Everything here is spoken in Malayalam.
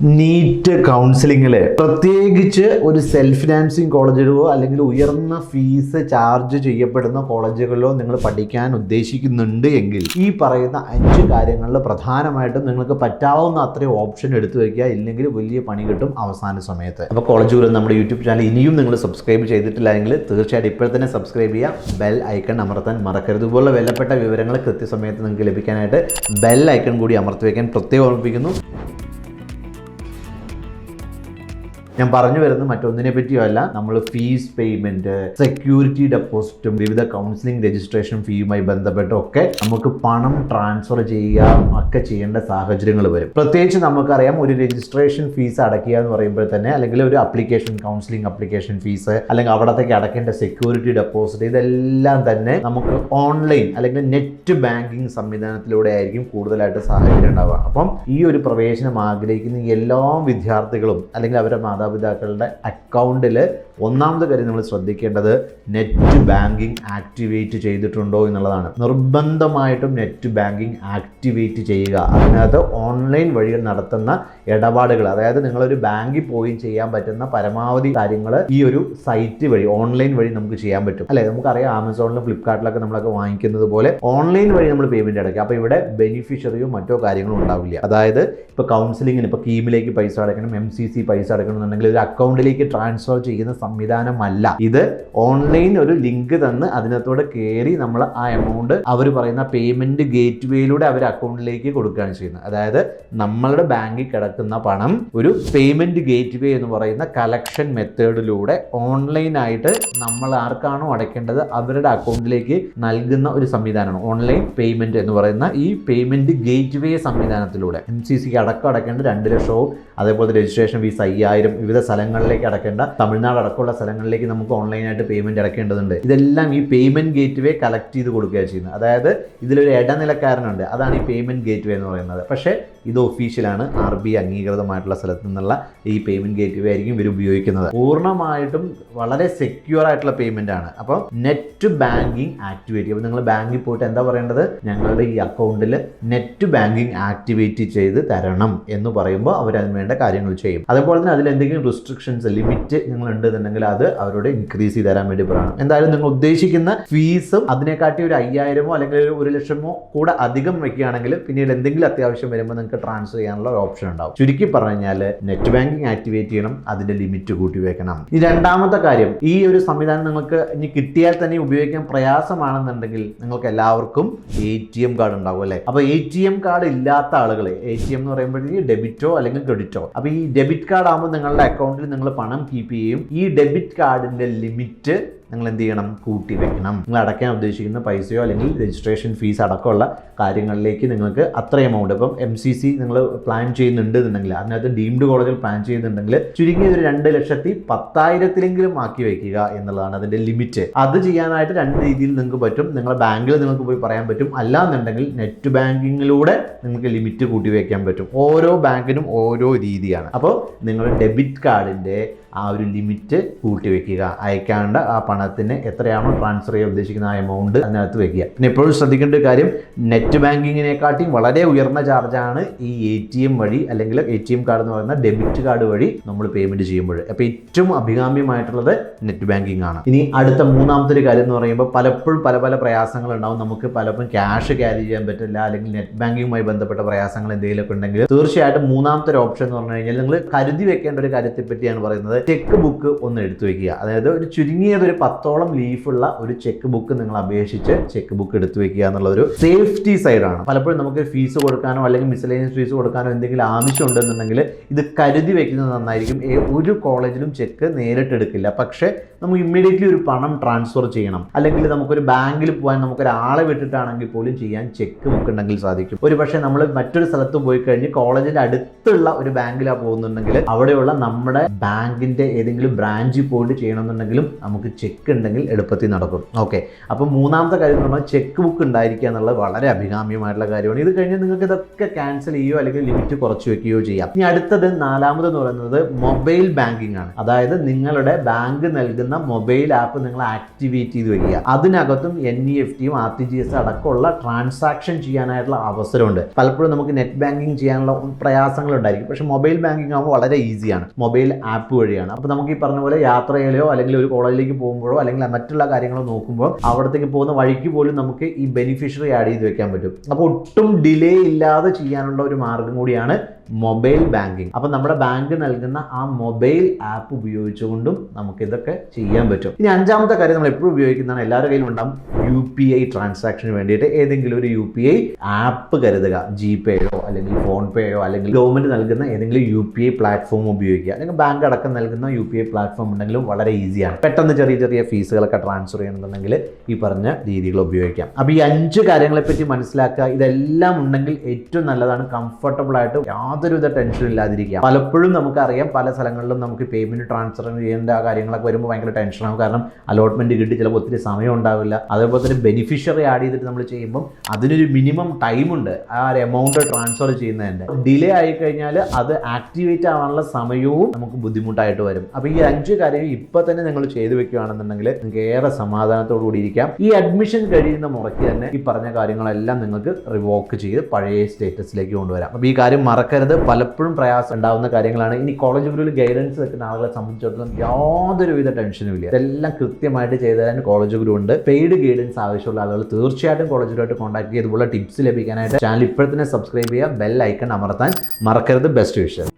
നീറ്റ് കൗൺസിലിങ്ങിൽ പ്രത്യേകിച്ച് ഒരു സെൽഫ് ഫിനാൻസിങ് കോളേജുകളോ അല്ലെങ്കിൽ ഉയർന്ന ഫീസ് ചാർജ് ചെയ്യപ്പെടുന്ന കോളേജുകളിലോ നിങ്ങൾ പഠിക്കാൻ ഉദ്ദേശിക്കുന്നുണ്ട് എങ്കിൽ ഈ പറയുന്ന അഞ്ച് കാര്യങ്ങളിൽ പ്രധാനമായിട്ടും നിങ്ങൾക്ക് പറ്റാവുന്ന അത്രയും ഓപ്ഷൻ എടുത്തു വയ്ക്കുക ഇല്ലെങ്കിൽ വലിയ പണി കിട്ടും അവസാന സമയത്ത്. അപ്പോൾ കോളേജുകൾ നമ്മുടെ യൂട്യൂബ് ചാനൽ ഇനിയും നിങ്ങൾ സബ്സ്ക്രൈബ് ചെയ്തിട്ടില്ല എങ്കിൽ തീർച്ചയായിട്ടും ഇപ്പോൾ തന്നെ സബ്സ്ക്രൈബ് ചെയ്യുക. ബെൽ ഐക്കൺ അമർത്താൻ മറക്കരുത്. ഇതുപോലെ വിലപ്പെട്ട വിവരങ്ങൾ കൃത്യസമയത്ത് നിങ്ങൾക്ക് ലഭിക്കാനായിട്ട് ബെൽ ഐക്കൺ കൂടി അമർത്തി വയ്ക്കാൻ പ്രത്യേകം ഓർമ്മിപ്പിക്കുന്നു. ഞാൻ പറഞ്ഞു വരുന്നത് മറ്റൊന്നിനെ പറ്റിയല്ല നമ്മൾ ഫീസ് പേയ്മെന്റ് സെക്യൂരിറ്റി ഡെപ്പോസിറ്റും വിവിധ കൗൺസിലിംഗ് രജിസ്ട്രേഷൻ ഫീയുമായി ബന്ധപ്പെട്ടൊക്കെ നമുക്ക് പണം ട്രാൻസ്ഫർ ചെയ്യുക ഒക്കെ ചെയ്യേണ്ട സാഹചര്യങ്ങൾ വരും. പ്രത്യേകിച്ച് നമുക്കറിയാം ഒരു രജിസ്ട്രേഷൻ ഫീസ് അടയ്ക്കുക എന്ന് പറയുമ്പോൾ തന്നെ അല്ലെങ്കിൽ ഒരു അപ്ലിക്കേഷൻ കൗൺസിലിംഗ് അപ്ലിക്കേഷൻ ഫീസ് അല്ലെങ്കിൽ അവിടത്തേക്ക് അടയ്ക്കേണ്ട സെക്യൂരിറ്റി ഡെപ്പോസിറ്റ് ഇതെല്ലാം തന്നെ നമുക്ക് ഓൺലൈൻ അല്ലെങ്കിൽ നെറ്റ് ബാങ്കിങ് സംവിധാനത്തിലൂടെ ആയിരിക്കും കൂടുതലായിട്ട് സാഹചര്യം ഉണ്ടാവുക. അപ്പം ഈ ഒരു പ്രവേശനം ആഗ്രഹിക്കുന്ന എല്ലാ വിദ്യാർത്ഥികളും അല്ലെങ്കിൽ അവരുടെ മാതാപിതാക്കളുടെ അക്കൗണ്ടിൽ ഒന്നാമത് കാര്യം നമ്മൾ ശ്രദ്ധിക്കേണ്ടത് നെറ്റ് ബാങ്കിങ് ആക്ടിവേറ്റ് ചെയ്തിട്ടുണ്ടോ എന്നുള്ളതാണ്. നിർബന്ധമായിട്ടും നെറ്റ് ബാങ്കിങ് ആക്ടിവേറ്റ് ചെയ്യുക. അതിനകത്ത് ഓൺലൈൻ വഴികൾ നടത്തുന്ന ഇടപാടുകൾ അതായത് നിങ്ങളൊരു ബാങ്കിൽ പോയി ചെയ്യാൻ പറ്റുന്ന പരമാവധി കാര്യങ്ങൾ ഈ ഒരു സൈറ്റ് വഴി ഓൺലൈൻ വഴി നമുക്ക് ചെയ്യാൻ പറ്റും. അല്ലെ? നമുക്കറിയാം ആമസോണിലും ഫ്ലിപ്കാർട്ടിലൊക്കെ നമ്മളൊക്കെ വാങ്ങിക്കുന്നത് പോലെ ഓൺലൈൻ വഴി നമ്മൾ പേയ്മെന്റ് അടയ്ക്കുക. അപ്പോൾ ഇവിടെ ബെനിഫിഷ്യറിയോ മറ്റോ കാര്യങ്ങളോ ഉണ്ടാവില്ല. അതായത് ഇപ്പോൾ കൗൺസിലിങ്ങിന് ഇപ്പോൾ കീമിലേക്ക് പൈസ അടയ്ക്കണം എം സി സി പൈസ അടയ്ക്കണം എന്നുണ്ടെങ്കിൽ ഒരു അക്കൗണ്ടിലേക്ക് ട്രാൻസ്ഫർ ചെയ്യുന്ന സംവിധാനമല്ല. ഇത് ഓൺലൈൻ ഒരു ലിങ്ക് തന്ന് അതിനകത്തോടെ കയറി നമ്മൾ ആ എമൗണ്ട് അവർ പറയുന്ന പേയ്മെന്റ് ഗേറ്റ് വേയിലൂടെ അവർ അക്കൗണ്ടിലേക്ക് കൊടുക്കുകയാണ് ചെയ്യുന്നത്. അതായത് നമ്മളുടെ ബാങ്കിൽ കിടക്കുന്ന പണം ഒരു പേയ്മെന്റ് ഗേറ്റ് വേ എന്ന് പറയുന്ന കളക്ഷൻ മെത്തേഡിലൂടെ ഓൺലൈനായിട്ട് നമ്മൾ ആർക്കാണോ അടയ്ക്കേണ്ടത് അവരുടെ അക്കൗണ്ടിലേക്ക് നൽകുന്ന ഒരു സംവിധാനമാണ്. ഓൺലൈൻ പേയ്മെന്റ് എന്ന് പറയുന്ന ഈ പേയ്മെന്റ് ഗേറ്റ് വേ സംവിധാനത്തിലൂടെ എം സി സിക്ക് അടക്കം അടയ്ക്കേണ്ട രണ്ട് ലക്ഷവും അതേപോലെ രജിസ്ട്രേഷൻ ഫീസ് അയ്യായിരം വിവിധ സ്ഥലങ്ങളിലേക്ക് അടക്കേണ്ട തമിഴ്നാട് അടക്കമുള്ള സ്ഥലങ്ങളിലേക്ക് നമുക്ക് ഓൺലൈനായിട്ട് പേയ്മെന്റ് അടക്കേണ്ടതുണ്ട്. ഇതെല്ലാം ഈ പേയ്മെന്റ് ഗേറ്റ് വേ കളക്ട് ചെയ്ത് കൊടുക്കുകയാണ് ചെയ്യുന്നത്. അതായത് ഇതിലൊരു ഇടനിലക്കാരനുണ്ട്. അതാണ് ഈ പേയ്മെന്റ് ഗേറ്റ് വേ എന്ന് പറയുന്നത്. പക്ഷേ ഇത് ഒഫീഷ്യലാണ് ആർ ബി അംഗീകൃതമായിട്ടുള്ള സ്ഥലത്ത് നിന്നുള്ള ഈ പേയ്മെന്റ് ഗേറ്റ് വേ ആയിരിക്കും ഇവർ ഉപയോഗിക്കുന്നത്. പൂർണമായിട്ടും വളരെ സെക്യൂർ ആയിട്ടുള്ള പേയ്മെന്റ് ആണ്. അപ്പോൾ നെറ്റ് ബാങ്കിങ് ആക്ടിവേറ്റ് അപ്പോൾ നിങ്ങൾ ബാങ്കിൽ പോയിട്ട് എന്താ പറയേണ്ടത്? ഞങ്ങളുടെ ഈ അക്കൗണ്ടിൽ നെറ്റ് ബാങ്കിങ് ആക്ടിവേറ്റ് ചെയ്ത് തരണം എന്ന് പറയുമ്പോൾ അവർ അതിന് വേണ്ട കാര്യങ്ങൾ ചെയ്യും. അതുപോലെ തന്നെ അതിൽ എന്തെങ്കിലും റിസ്ട്രിക്ഷൻസ് ലിമിറ്റ് നിങ്ങൾ ഉണ്ടെന്നുണ്ടെങ്കിൽ അത് അവരോട് ഇൻക്രീസ് ചെയ്ത് തരാൻ വേണ്ടി പറയണം. എന്തായാലും നിങ്ങൾ ഉദ്ദേശിക്കുന്ന ഫീസും അതിനെക്കാട്ടി ഒരു അയ്യായിരമോ അല്ലെങ്കിൽ ഒരു ലക്ഷമോ കൂടെ അധികം വെക്കുകയാണെങ്കിൽ പിന്നീട് എന്തെങ്കിലും അത്യാവശ്യം വരുമ്പോൾ നിങ്ങൾക്ക് ട്രാൻസ്ഫർ ചെയ്യാനുള്ള ഒരു ഓപ്ഷൻ ഉണ്ടാവും. ചുരുക്കി പറഞ്ഞാൽ നെറ്റ് ബാങ്കിങ് ആക്ടിവേറ്റ് ചെയ്യണം അതിന്റെ ലിമിറ്റ് കൂട്ടി വെക്കണം. ഈ രണ്ടാമത്തെ കാര്യം ഈ ഒരു സംവിധാനം നിങ്ങൾക്ക് ഇനി കിട്ടിയാൽ തന്നെ ഉപയോഗിക്കാൻ പ്രയാസമാണെന്നുണ്ടെങ്കിൽ നിങ്ങൾക്ക് എല്ലാവർക്കും എ ടി എം കാർഡ് ഉണ്ടാവും അല്ലേ? അപ്പോൾ എ ടി എം കാർഡ് ഇല്ലാത്ത ആളുകൾ എ ടി എം എന്ന് പറയുമ്പോഴത്തേക്ക് ഡെബിറ്റോ അല്ലെങ്കിൽ ക്രെഡിറ്റോ അപ്പോൾ ഈ ഡെബിറ്റ് കാർഡ് ആകുമ്പോൾ നിങ്ങളുടെ അക്കൗണ്ടിൽ നിങ്ങൾ പണം കീപ്പ് ചെയ്യും. ഈ ഡെബിറ്റ് കാർഡിന്റെ ലിമിറ്റ് നിങ്ങൾ എന്ത് ചെയ്യണം കൂട്ടി വെക്കണം. നിങ്ങൾ അടയ്ക്കാൻ ഉദ്ദേശിക്കുന്ന പൈസയോ അല്ലെങ്കിൽ രജിസ്ട്രേഷൻ ഫീസ് അടക്കമുള്ള കാര്യങ്ങളിലേക്ക് നിങ്ങൾക്ക് അത്ര എമൗണ്ട് ഇപ്പം എം സി സി നിങ്ങൾ പ്ലാൻ ചെയ്യുന്നുണ്ട് എന്നുണ്ടെങ്കിൽ അതിനകത്ത് ഡീംഡ് കോളേജിൽ പ്ലാൻ ചെയ്യുന്നുണ്ടെങ്കിൽ ചുരുങ്ങിയ ഒരു രണ്ട് ലക്ഷത്തി പത്തായിരത്തിലെങ്കിലും ആക്കി വയ്ക്കുക എന്നുള്ളതാണ് അതിന്റെ ലിമിറ്റ് അത് ചെയ്യാനായിട്ട് രണ്ട് രീതിയിൽ നിങ്ങൾക്ക് പറ്റും. നിങ്ങളുടെ ബാങ്കിൽ നിങ്ങൾക്ക് പോയി പറയാൻ പറ്റും. അല്ലാന്നുണ്ടെങ്കിൽ നെറ്റ് ബാങ്കിങ്ങിലൂടെ നിങ്ങൾക്ക് ലിമിറ്റ് കൂട്ടി വയ്ക്കാൻ പറ്റും. ഓരോ ബാങ്കിനും ഓരോ രീതിയാണ്. അപ്പോൾ നിങ്ങൾ ഡെബിറ്റ് കാർഡിന്റെ ആ ഒരു ലിമിറ്റ് കൂട്ടി വെക്കുക. അയക്കാണ്ട് ആ പണത്തിന് എത്രയാണോ ട്രാൻസ്ഫർ ചെയ്യാൻ ഉദ്ദേശിക്കുന്ന ആ എമൗണ്ട് അതിനകത്ത് വെക്കുക. പിന്നെ എപ്പോഴും ശ്രദ്ധിക്കേണ്ട ഒരു കാര്യം നെറ്റ് ബാങ്കിങ്ങിനെക്കാട്ടിയും വളരെ ഉയർന്ന ചാർജാണ് ഈ എ ടി എം വഴി അല്ലെങ്കിൽ എ ടി എം കാർഡ് എന്ന് പറയുന്ന ഡെബിറ്റ് കാർഡ് വഴി നമ്മൾ പേയ്മെന്റ് ചെയ്യുമ്പോൾ. അപ്പോൾ ഏറ്റവും അഭികാമ്യമായിട്ടുള്ളത് നെറ്റ് ബാങ്കിങ് ആണ്. ഇനി അടുത്ത മൂന്നാമത്തെ ഒരു കാര്യം എന്ന് പറയുമ്പോൾ പലപ്പോഴും പല പല പ്രയാസങ്ങൾ ഉണ്ടാവും. നമുക്ക് പലപ്പോഴും ക്യാഷ് ക്യാരി ചെയ്യാൻ പറ്റില്ല അല്ലെങ്കിൽ നെറ്റ് ബാങ്കിങ്ങുമായി ബന്ധപ്പെട്ട പ്രയാസങ്ങൾ എന്തെങ്കിലുമൊക്കെ ഉണ്ടെങ്കിൽ തീർച്ചയായിട്ടും മൂന്നാമത്തെ ഒരു ഓപ്ഷൻ എന്ന് പറഞ്ഞു കഴിഞ്ഞാൽ നിങ്ങൾ കരുതി വെക്കേണ്ട ഒരു കാര്യത്തെ പറ്റിയാണ് പറയുന്നത്. ചെക്ക് ബുക്ക് ഒന്ന് എടുത്തു വെക്കുക. അതായത് ഒരു ചുരുങ്ങിയത് ഒരു പത്തോളം ലീഫുള്ള ഒരു ചെക്ക് ബുക്ക് നിങ്ങൾ അപേക്ഷിച്ച് ചെക്ക് ബുക്ക് എടുത്തു വെക്കുക എന്നുള്ള ഒരു സേഫ്റ്റി സൈഡാണ്. പലപ്പോഴും നമുക്ക് ഫീസ് കൊടുക്കാനോ അല്ലെങ്കിൽ മിസലേനിയസ് ഫീസ് കൊടുക്കാനോ എന്തെങ്കിലും ആവശ്യമുണ്ടെന്നുണ്ടെങ്കിൽ ഇത് കരുതി വെക്കുന്നത് നന്നായിരിക്കും. ഒരു കോളേജിലും ചെക്ക് നേരിട്ട് എടുക്കില്ല. പക്ഷേ നമുക്ക് ഇമ്മീഡിയറ്റ്ലി ഒരു പണം ട്രാൻസ്ഫർ ചെയ്യണം. അല്ലെങ്കിൽ നമുക്കൊരു ബാങ്കിൽ പോകാൻ നമുക്കൊരാളെ വിട്ടിട്ടാണെങ്കിൽ പോലും ചെയ്യാൻ ചെക്ക് ബുക്ക് ഉണ്ടെങ്കിൽ സാധിക്കും. ഒരു പക്ഷേ നമ്മൾ മറ്റൊരു സ്ഥലത്ത് പോയി കഴിഞ്ഞ് കോളേജിന്റെ അടുത്തുള്ള ഒരു ബാങ്കിലാണ് പോകുന്നുണ്ടെങ്കിൽ അവിടെയുള്ള നമ്മുടെ ബാങ്കിന്റെ ഏതെങ്കിലും ബ്രാഞ്ചിൽ പോയിട്ട് ചെയ്യണമെന്നുണ്ടെങ്കിലും നമുക്ക് ചെക്ക് ചെക്ക് ഉണ്ടെങ്കിൽ എളുപ്പത്തിൽ നടക്കും. ഓക്കെ അപ്പോൾ മൂന്നാമത്തെ കാര്യം നമ്മൾ ചെക്ക് ബുക്ക് ഉണ്ടായിരിക്കുക എന്നുള്ളത് വളരെ അഭികാമ്യമായിട്ടുള്ള കാര്യമാണ്. ഇത് കഴിഞ്ഞ് നിങ്ങൾക്ക് ഇതൊക്കെ ക്യാൻസൽ ചെയ്യുകയോ അല്ലെങ്കിൽ ലിമിറ്റ് കുറച്ച് വെക്കുകയോ ചെയ്യാം. ഇനി അടുത്തത് നാലാമത് എന്ന് പറയുന്നത് മൊബൈൽ ബാങ്കിങ് ആണ്. അതായത് നിങ്ങളുടെ ബാങ്ക് നൽകുന്ന മൊബൈൽ ആപ്പ് നിങ്ങൾ ആക്ടിവേറ്റ് ചെയ്ത് വെക്കുക അതിനകത്തും എൻ ഇ എഫ് ടിയും ആർ ടി ജി എസ് അടക്കമുള്ള ട്രാൻസാക്ഷൻ ചെയ്യാനായിട്ടുള്ള അവസരമുണ്ട്. പലപ്പോഴും നമുക്ക് നെറ്റ് ബാങ്കിങ് ചെയ്യാനുള്ള പ്രയാസങ്ങൾ ഉണ്ടായിരിക്കും. പക്ഷെ മൊബൈൽ ബാങ്കിങ് ആകുമ്പോൾ വളരെ ഈസിയാണ് മൊബൈൽ ആപ്പ് വഴിയാണ്. അപ്പോൾ നമുക്ക് ഈ പറഞ്ഞ പോലെ യാത്രയിലോ അല്ലെങ്കിൽ ഒരു കോളേജിലേക്ക് പോകുമ്പോഴോ അല്ലെങ്കിൽ മറ്റുള്ള കാര്യങ്ങൾ നോക്കുമ്പോൾ അവിടത്തേക്ക് പോകുന്ന വഴിക്ക് പോലും നമുക്ക് ഈ ബെനിഫിഷ്യറി ആഡ് ചെയ്ത് വെക്കാൻ പറ്റും. അപ്പോൾ ഒട്ടും ഡിലേ ഇല്ലാതെ ചെയ്യാനുള്ള ഒരു മാർഗം കൂടിയാണ് മൊബൈൽ ബാങ്കിങ്. അപ്പം നമ്മുടെ ബാങ്ക് നൽകുന്ന ആ മൊബൈൽ ആപ്പ് ഉപയോഗിച്ചുകൊണ്ടും നമുക്ക് ഇതൊക്കെ ചെയ്യാൻ പറ്റും. ഇനി അഞ്ചാമത്തെ കാര്യം നമ്മൾ എപ്പോഴും ഉപയോഗിക്കുന്നതാണ് എല്ലാവരുടെ കയ്യിലും ഉണ്ടാകും യു പി ഐ ട്രാൻസാക്ഷന് വേണ്ടിയിട്ട്. ഏതെങ്കിലും ഒരു യു പി ഐ ആപ്പ് കരുതുക. ജി പേയോ അല്ലെങ്കിൽ ഫോൺ പേയോ അല്ലെങ്കിൽ ഗവൺമെന്റ് നൽകുന്ന ഏതെങ്കിലും യു പി ഐ പ്ലാറ്റ്ഫോം ഉപയോഗിക്കുക. അല്ലെങ്കിൽ ബാങ്ക് അടക്കം നൽകുന്ന യു പി ഐ പ്ലാറ്റ്ഫോം ഉണ്ടെങ്കിലും വളരെ ഈസിയാണ് പെട്ടെന്ന് ചെറിയ ചെറിയ ഫീസുകളൊക്കെ ട്രാൻസ്ഫർ ചെയ്യണമെന്നുണ്ടെങ്കിൽ ഈ പറഞ്ഞ രീതികൾ ഉപയോഗിക്കാം. അപ്പോൾ ഈ അഞ്ച് കാര്യങ്ങളെ പറ്റി മനസ്സിലാക്കുക. ഇതെല്ലാം ഉണ്ടെങ്കിൽ ഏറ്റവും നല്ലതാണ്. കംഫർട്ടബിൾ ആയിട്ട് യാതൊരുവിധ ടെൻഷനും ഇല്ലാതിരിക്കുക. പലപ്പോഴും നമുക്കറിയാം പല സ്ഥലങ്ങളിലും നമുക്ക് പേയ്മെന്റ് ട്രാൻസ്ഫർ ചെയ്യേണ്ട കാര്യങ്ങളൊക്കെ വരുമ്പോൾ ഭയങ്കര ടെൻഷനാകും കാരണം അലോട്ട്മെന്റ് കിട്ടി ചിലപ്പോൾ ഒത്തിരി സമയം ഉണ്ടാവില്ല. അതേപോലെ തന്നെ ബെനിഫിഷ്യറി ആഡ് ചെയ്തിട്ട് നമ്മൾ ചെയ്യുമ്പോൾ അതിനൊരു മിനിമം ടൈമുണ്ട് ആ ഒരു എമൗണ്ട് ട്രാൻസ്ഫർ ചെയ്യുന്നതിന്റെ. ഡിലേ ആയി കഴിഞ്ഞാൽ അത് ആക്ടിവേറ്റ് ആവാനുള്ള സമയവും നമുക്ക് ബുദ്ധിമുട്ടായിട്ട് വരും. അപ്പോൾ ഈ അഞ്ച് കാര്യം ഇപ്പൊ തന്നെ നിങ്ങൾ ചെയ്തു വെക്കുകയാണെന്നുണ്ടെങ്കിൽ നിങ്ങൾക്ക് ഏറെ സമാധാനത്തോടു കൂടി ഇരിക്കാം. ഈ അഡ്മിഷൻ കഴിയുന്ന മുറയ്ക്ക് തന്നെ ഈ പറഞ്ഞ കാര്യങ്ങളെല്ലാം നിങ്ങൾക്ക് റിവോക്ക് ചെയ്ത് പഴയ സ്റ്റേറ്റസിലേക്ക് കൊണ്ടുവരാം. അപ്പോൾ ഈ കാര്യം മറക്കരുത്. പലപ്പോഴും പ്രയാസം ഉണ്ടാകുന്ന കാര്യങ്ങളാണ്. ഇനി കോളേജ് ഗ്രൂപ്പിൽ ഗൈഡൻസ് വെക്കുന്ന ആളുകളെ സംബന്ധിച്ചിടത്തോളം യാതൊരുവിധ ടെൻഷനും ഇല്ല. ഇതെല്ലാം കൃത്യമായിട്ട് ചെയ്തു തരാൻ കോളേജ് ഗ്രൂപ്പ് ഉണ്ട്. പെയ്ഡ് ഗൈഡൻസ് ആവശ്യമുള്ള ആളുകൾ തീർച്ചയായിട്ടും കോളേജ് ഗ്രൂപ്പായിട്ട് കോൺടാക്ട് ചെയ്ത് ഇതുപോലുള്ള ടിപ്സ് ലഭിക്കാനായിട്ട് ചാനൽ ഇപ്പോഴത്തന്നെ സബ്സ്ക്രൈബ് ചെയ്യുക. ബെൽ ഐക്കൺ അമർത്താൻ മറക്കരുത്. ബെസ്റ്റ് വിഷയം